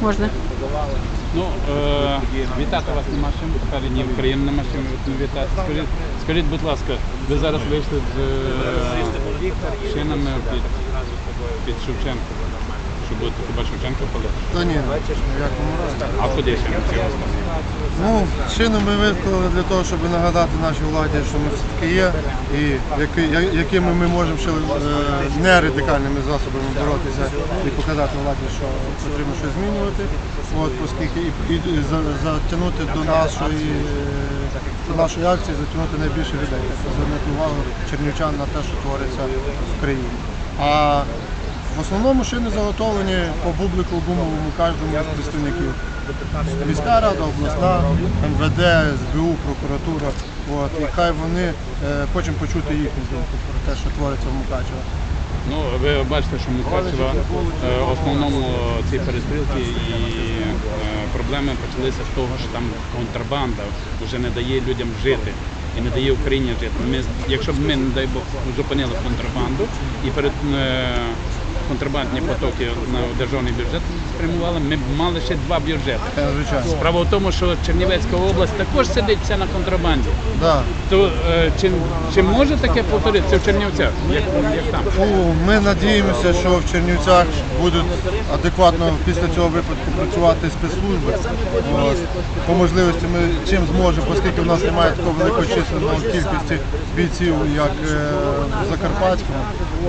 Можна. Ну, е, вітати вас нема чим, перед днів України нема чим вітати. Скажіть, скажіть, будь ласка, ви зараз вийшли з е, шинами під, під Шевченко. Що будете хіба Шевченко палити? Та ні, в якому разі. А куди ще? Ну, шину ми виклали для того, щоб нагадати нашій владі, що ми все-таки є, і які, якими ми можемо ще е, не радикальними засобами боротися і показати владі, що потрібно щось змінювати, от, оскільки і, і за- затягнути до нашої, е, до нашої акції, затягнути найбільше людей, звернути увагу чернівчан на те, що твориться в країні. А в основному шини заготовлені по бублику гумовому кожному з представників. Міська рада, обласна, МВД, СБУ, прокуратура. От, і хай вони е, хочемо почути їхню думку про те, що твориться в Мукачево. Ну, ви бачите, що Мукачева е, в основному ці перестрілки і е, проблеми почалися з того, що там контрабанда вже не дає людям жити і не дає Україні жити. Ми, якщо б ми, не дай Бог, зупинили контрабанду і перед е, контрабандні потоки на державний бюджет спрямували, ми б мали ще два бюджети. Справа в тому, що Чернівецька область також сидить вся на контрабанді. Да. То е, чи, чи може таке повторитися в Чернівцях? Як, як там? Ну, ми надіємося, що в Чернівцях будуть адекватно після цього випадку працювати спецслужби. От. По можливості ми чим зможемо, оскільки в нас немає такої великої численної кількості бійців, як е, в Закарпатському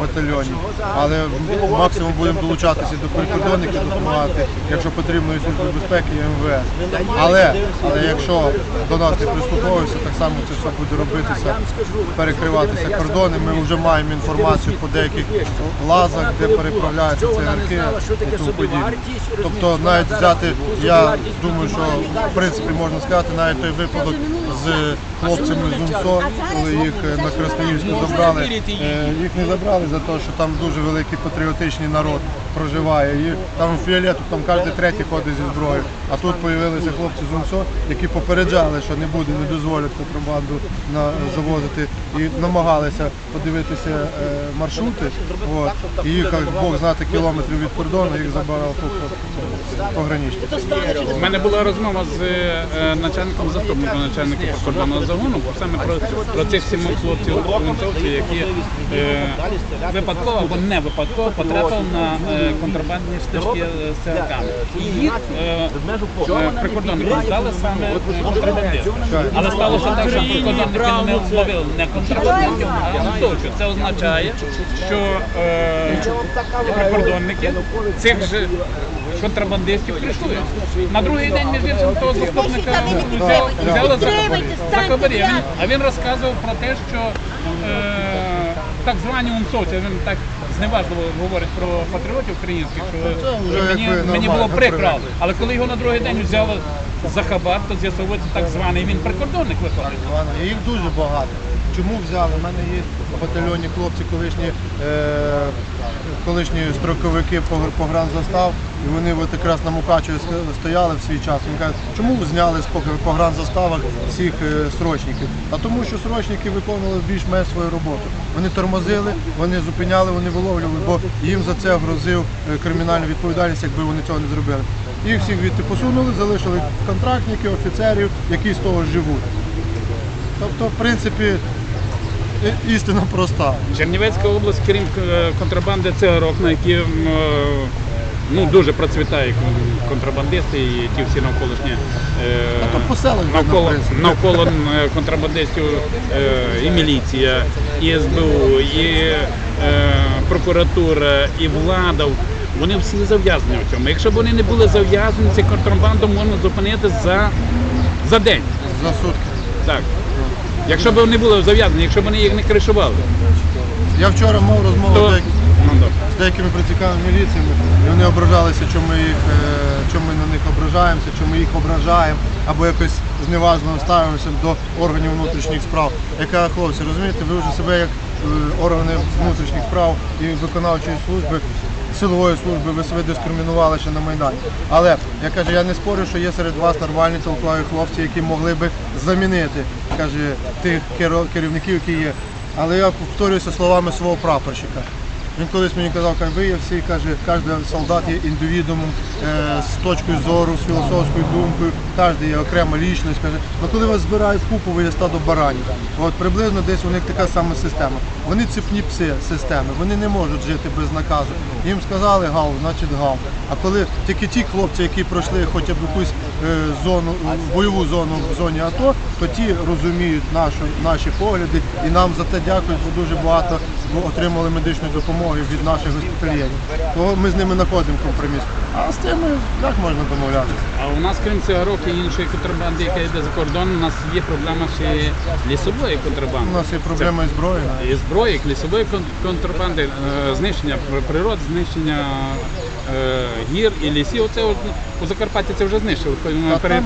батальйоні. Але максимум будемо долучатися до прикордонників, допомагати, якщо потрібно і служби безпеки, і МВС. Але, але якщо до нас не прислуховуються, так само це все буде робитися, перекриватися кордони. Ми вже маємо інформацію по деяких лазах, де переправляються цигарки і тому подібне. Тобто навіть взяти, я думаю, що в принципі можна сказати, навіть той випадок з хлопцями з УНСО, коли їх на Красноївську забрали, е, їх не забрали за те, що там дуже великий патріотичний народ проживає. І там в фіолету там кожен третій ходить зі зброєю. А тут з'явилися хлопці з УНСО, які попереджали, що не буде, не дозволять контрабанду на завозити і намагалися подивитися е, маршрути. От, і їх, як Бог знати, кілометрів від кордону, їх забирав пограничник. У мене була розмова з е, начальником заступником начальника прикордонного загону саме про, про цих сімох хлопців унцовців, які е, випадково або не випадково потрапили на е, контрабандні стежки е, з цигарками. І їх е, е, здали саме е, контрабандистам. Але сталося так, що прикордонники не зловили не контрабандистів, а унцовців. Це означає, що е, прикордонники цих же контрабандистів прийшли. На другий день між іншим того заступника взяли за хабарі. А він розказував про те, що е, так звані унцовці, він так зневажливо говорить про патріотів українських, що, мені, мені було прикро. Але коли його на другий день взяли за хабар, то з'ясовується так званий він прикордонник виходить. Їх дуже багато. Чому взяли? У мене є в батальйоні хлопці, колишні, е, колишні строковики погр- погранзастав, і вони от якраз на Мукачеві стояли в свій час. Він каже, чому ви зняли з погр- погранзаставах всіх е, срочників? А тому, що срочники виконували більш-менш свою роботу. Вони тормозили, вони зупиняли, вони виловлювали, бо їм за це грозив е, кримінальну відповідальність, якби вони цього не зробили. Їх всіх відти посунули, залишили контрактників, офіцерів, які з того живуть. Тобто, в принципі, істина проста. Чернівецька область, крім е, контрабанди цигарок, на які м, е, ну, дуже процвітають контрабандисти і ті всі навколишні е, навколо, навколо е, контрабандистів е, і міліція, і СБУ, і е, прокуратура, і влада. Вони всі зав'язані в цьому. Якщо б вони не були зав'язані, цю контрабанду можна зупинити за, за день. За сутки. Так. Якщо б вони були зав'язані, якщо б вони їх не кришували. Я вчора мав розмову То, з деякими, ну, з деякими працівниками міліції, і вони ображалися, що ми їх, е, що ми на них ображаємося, що ми їх ображаємо, або якось зневажливо ставимося до органів внутрішніх справ. Яка хлопці, розумієте, ви вже себе як е, органи внутрішніх справ і виконавчої служби. Силової служби ви себе дискримінували ще на Майдані. Але я кажу, я не спорю, що є серед вас нормальні толкові хлопці, які могли би замінити каже, тих керівників, які є. Але я повторююся словами свого прапорщика. Він колись мені казав, каже, ви є всі, каже, кожен солдат є індивідумом е, з точкою зору, з філософською думкою, кожен є окрема лічність. Каже, ну коли вас збирають купу, ви є стадо баранів. От приблизно десь у них така сама система. Вони ціпні пси системи, вони не можуть жити без наказу. Їм сказали гав, значить гав. А коли тільки ті хлопці, які пройшли хоча б якусь зону, бойову зону в зоні АТО, то ті розуміють нашу, наші погляди і нам за те дякують, бо дуже багато ми отримали медичної допомоги від наших госпітальєрів. Того ми з ними знаходимо компроміс. А з тими як можна домовлятися? А у нас, крім цигарок і іншої контрабанди, яка йде за кордон, у нас є проблема ще лісової контрабанди. У нас є проблема із зброєю. і зброї, лісової кон- контрабанди, е, знищення природ, знищення е, гір і лісів. Оце от, у Закарпатті це вже знищили,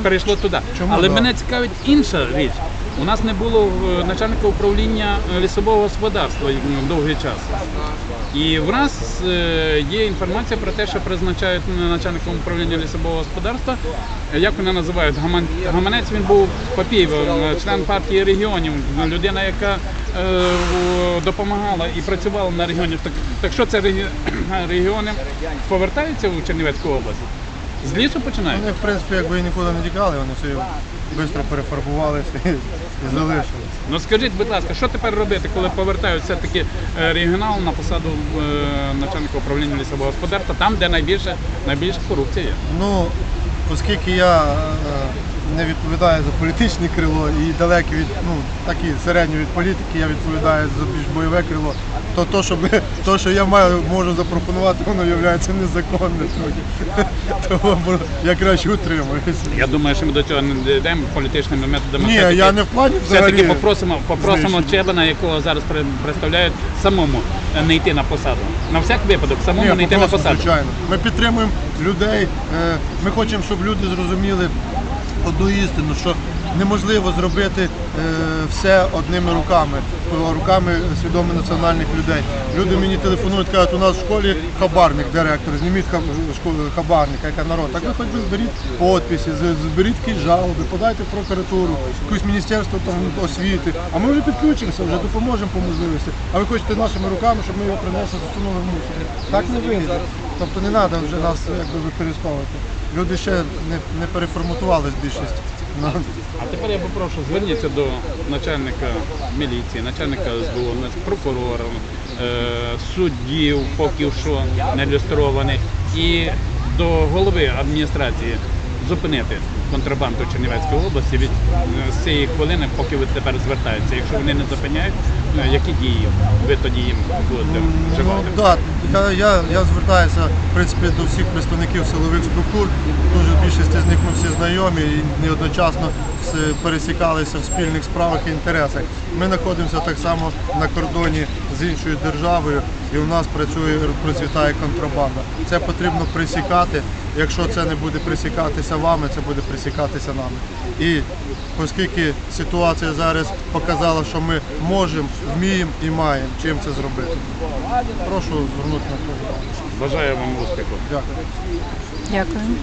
перейшло туди. Чому, Але мене цікавить інша річ. У нас не було е, начальника управління е, лісового господарства довгий час. І в нас е, є інформація про те, що призначають начальником управління лісового господарства. Е, Як вони називають? Гаманець він був Папієв, е, член партії регіонів, людина, яка е, допомагала і працювала на регіоні. Так, так що це регіони повертаються у Чернівецьку область? З лісу починають? Вони, в принципі, якби і нікуди не тікали, вони собі швидко перефарбувалися і, залишилися. Ну скажіть, будь ласка, що тепер робити, коли повертають все-таки е, регіонал на посаду е, начальника управління лісового господарства, там, де найбільше, найбільша корупція є? Ну, оскільки я е, не відповідаю за політичне крило і далекий від, ну, такі середньо від політики, я відповідаю за більш бойове крило, то то, що, ми, то, що я маю, можу запропонувати, воно є незаконним. Тому я краще утримуюся. Я думаю, що ми до цього не дійдемо політичними методами. Ні, я не в плані Все-таки попросимо, попросимо. Чебана, якого зараз представляють, самому не йти на посаду. На всяк випадок, самому Ні, не йти на посаду. звичайно. Ми підтримуємо людей. е, Ми хочемо, щоб люди зрозуміли одну істину, що неможливо зробити е, все одними руками, е, руками свідомих національних людей. Люди мені телефонують, кажуть, у нас в школі хабарник, директор, зніміть хаб- школу хабарника, яка народ. Так ви хоч би зберіть підписи, зберіть якісь жалоби, подайте в прокуратуру, якусь міністерство там освіти. А ми вже підключимося, вже допоможемо по можливості. А ви хочете нашими руками, щоб ми його принесли з установи мусор. Так не вийде. Тобто не треба вже нас якби використовувати. Люди ще не, не переформатувались більшість. Ну, А тепер я попрошу, зверніться до начальника міліції, начальника СБУ, прокурора, е, суддів, поки що не люстрованих, і до голови адміністрації зупинити контрабанду Чернівецької області від е, з цієї хвилини, поки ви тепер звертаєтеся. Якщо вони не зупиняють, е, які дії ви тоді їм будете вживати? Ну, да, я, я, я звертаюся в принципі, до всіх представників силових структур. Дуже більшість з них ми всі знайомі і неодночасно пересікалися в спільних справах і інтересах. Ми знаходимося так само на кордоні з іншою державою, і у нас працює процвітає контрабанда. Це потрібно пресікати. Якщо це не буде пресікатися вами, це буде пресікатися нами. І оскільки ситуація зараз показала, що ми можемо, вміємо і маємо чим це зробити. Прошу звернути на увагу. Бажаю вам успіху. Дякую. Дякую.